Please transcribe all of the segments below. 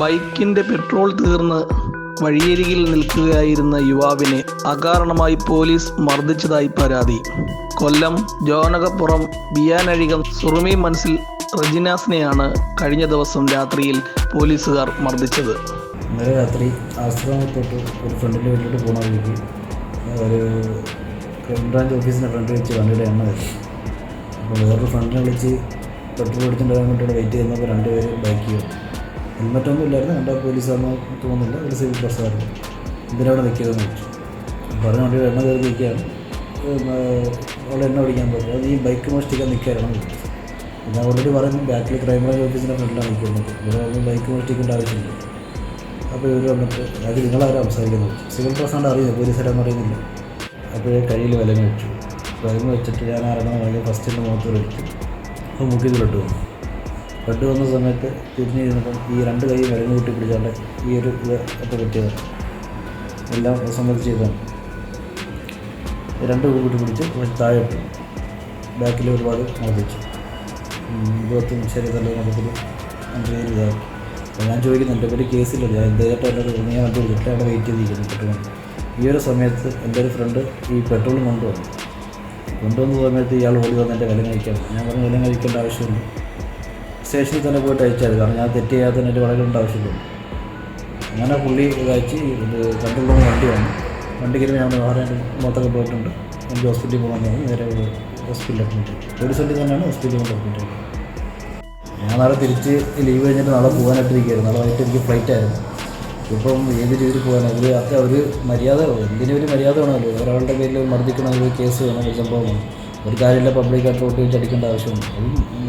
ബൈക്കിന്റെ പെട്രോൾ തീർന്ന് വഴിയരികിൽ നിൽക്കുകയായിരുന്ന യുവാവിനെ അകാരണമായി പോലീസ് മർദ്ദിച്ചതായി പരാതി. കൊല്ലം ജോനകപ്പുറം ബിയാനഴികം സുറുമി മനസ്സിൽ റജിനാസിനെയാണ് കഴിഞ്ഞ ദിവസം രാത്രിയിൽ പോലീസുകാർ മർദ്ദിച്ചത്. ഇന്നലെ രാത്രി ആശ്രമത്തോട്ട് ഒരു ഫ്രണ്ടിന്റെ വീട്ടിലോട്ട് പോകുന്ന വഴിക്ക് ഒരു ക്രൈംബ്രാഞ്ച് ഓഫീസിന്റെ ഫ്രണ്ട് വെച്ച് വണ്ടിയുടെ എണ്ണ വരും അപ്പോൾ വേറൊരു ഫ്രണ്ടിനെ വിളിച്ച് പെട്രോൾ വരാൻ വേണ്ടിയിട്ട് വെയിറ്റ് ചെയ്യുന്നപ്പോൾ രണ്ടുപേരും ബൈക്ക് ഹെൽമെറ്റൊന്നും ഇല്ലായിരുന്നു. പോലീസ് പോലീസാണെന്ന് തോന്നുന്നില്ല. ഒരു സിവിൽ ഡ്രസ്സായിരുന്നു ഇതിനവിടെ നിൽക്കിയതെന്ന് വെച്ചു പറഞ്ഞ വണ്ടിയുടെ എണ്ണ കയറി നിൽക്കുകയാണ്. അവിടെ എണ്ണ പിടിക്കാൻ പറ്റും അത് ഈ ബൈക്ക് മോഷ്ടിക്കാൻ നിൽക്കുകയാണ് ഞാൻ ഓൾറെഡി പറഞ്ഞു ബാക്കിൽ ക്രൈം ബ്രാഞ്ച് ഓഫീസിന്റെ ഫ്രണ്ടിലാണ് നിൽക്കുന്നത്. ഇവിടെ ബൈക്ക് മോഷ്ടിക്കേണ്ട ആവശ്യമില്ല. അപ്പോൾ ഇവർ വന്നിട്ട് അത് നിങ്ങളാരും സംസാരിക്കുന്നത്? സിവിൽ ഡ്രസ്സാണ്ട് അറിയില്ല പോലീസുകാരെന്ന് അറിയുന്നില്ല. അപ്പോൾ കയ്യിൽ വിലങ്ങ് വെച്ചു. വിലങ്ങ് വെച്ചിട്ട് ഞാൻ ആരെണ്ണം കഴിഞ്ഞ് ഫസ്റ്റിന്റെ മുഖത്ത് വിളിച്ചു അപ്പോൾ മുക്കിൽ ബ്ലഡ് വന്നു. ബ്ലഡ് വന്ന സമയത്ത് തിരിഞ്ഞ് കഴിഞ്ഞപ്പം ഈ രണ്ട് കൈ വിലങ്ങ് കൂട്ടി പിടിച്ചാണ്ട് ഈ ഒരു ഇത് ഒക്കെ പറ്റിയതാണ് എല്ലാം സംബന്ധിച്ച് ചെയ്തതാണ്. രണ്ട് കൂട്ടി പിടിച്ച് താഴെ ഇട്ടു. ബാക്കിൽ ഒരുപാട് മർദ്ദിച്ചു ഇരുപത്തി ശരി നല്ല മതത്തിൽ എന്റെ പേര് ഇതാക്കി അപ്പോൾ ഞാൻ ചോദിക്കുന്നു എന്റെ പേര് കേസിലല്ല ഞാൻ എന്തായിട്ട് എന്നോട് ഞാൻ വണ്ടി വിളിച്ചിട്ട് അവിടെ വെയിറ്റ് ചെയ്തിരിക്കുന്നു പെട്രോൾ ഈ ഒരു സമയത്ത് എന്റെ ഒരു ഫ്രണ്ട് ഈ പെട്രോൾ കൊണ്ടുവന്നു. കൊണ്ടുവന്ന സമയത്ത് ഇയാൾ ഓടി വന്ന് എന്റെ വില കഴിക്കാം ഞാൻ പറഞ്ഞു വില കഴിക്കേണ്ട ആവശ്യമില്ല. സ്റ്റേഷനിൽ തന്നെ പോയിട്ട് അയച്ചാൽ മതി. കാരണം ഞാൻ തെറ്റ് ചെയ്യാതെ തന്നെ എന്റെ വിളകളുണ്ട് ആവശ്യമില്ല. അങ്ങനെ പുള്ളി അയച്ച് കണ്ടുള്ള വണ്ടി വന്നു. വണ്ടി കയറി ഞാൻ വേറെ മൊത്തമൊക്കെ പോയിട്ടുണ്ട്. എനിക്ക് ഹോസ്പിറ്റലിൽ പോകാൻ തന്നെ നേരെ ഹോസ്പിറ്റലിൽ അഡ്മിറ്റ് ഒരു സെന്റിൽ തന്നെയാണ് ഹോസ്പിറ്റലിൽ കൊണ്ട് അഡ്മിറ്റ് ഞാൻ നാളെ തിരിച്ച് ലീവ് കഴിഞ്ഞിട്ട് നാളെ പോകാനായിട്ടിരിക്കുകയായിരുന്നു നാളെ വൈകിട്ട് എനിക്ക് ഫ്ലൈറ്റ് ആയിരുന്നു. ഇപ്പം ഏത് രീതിയിൽ പോകാൻ അവർ അത്ര ഒരു മര്യാദ എന്തിനും ഒരു മര്യാദ വേണമല്ലോ? ഒരാളുടെ പേരിൽ മർദ്ദിക്കണമെങ്കിൽ കേസ് വേണം ഒരു സംഭവം വേണം. ഒരു കാര്യമില്ല പബ്ലിക്കായിട്ട് റോട്ട് വെച്ച് അടിക്കേണ്ട ആവശ്യമുണ്ട്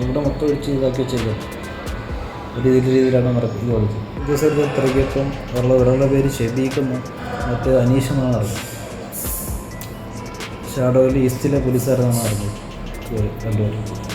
ഇവിടെ മൊത്തം ഒഴിച്ച് ഇതാക്കി വെച്ചത് ഒരു രീതിയിൽ രീതിയിലാണ് നടക്കുക ഇത് ദിവസം തിരക്കിയപ്പം ഉള്ള ഒരാളുടെ പേര് ഷെബീക്കെന്ന് മറ്റേ അനീഷ് അറിഞ്ഞത്. ഷാഡോയിൽ ഈസ്റ്റിലെ പോലീസുകാരനാണ് അറിഞ്ഞത്. രണ്ടുപേരും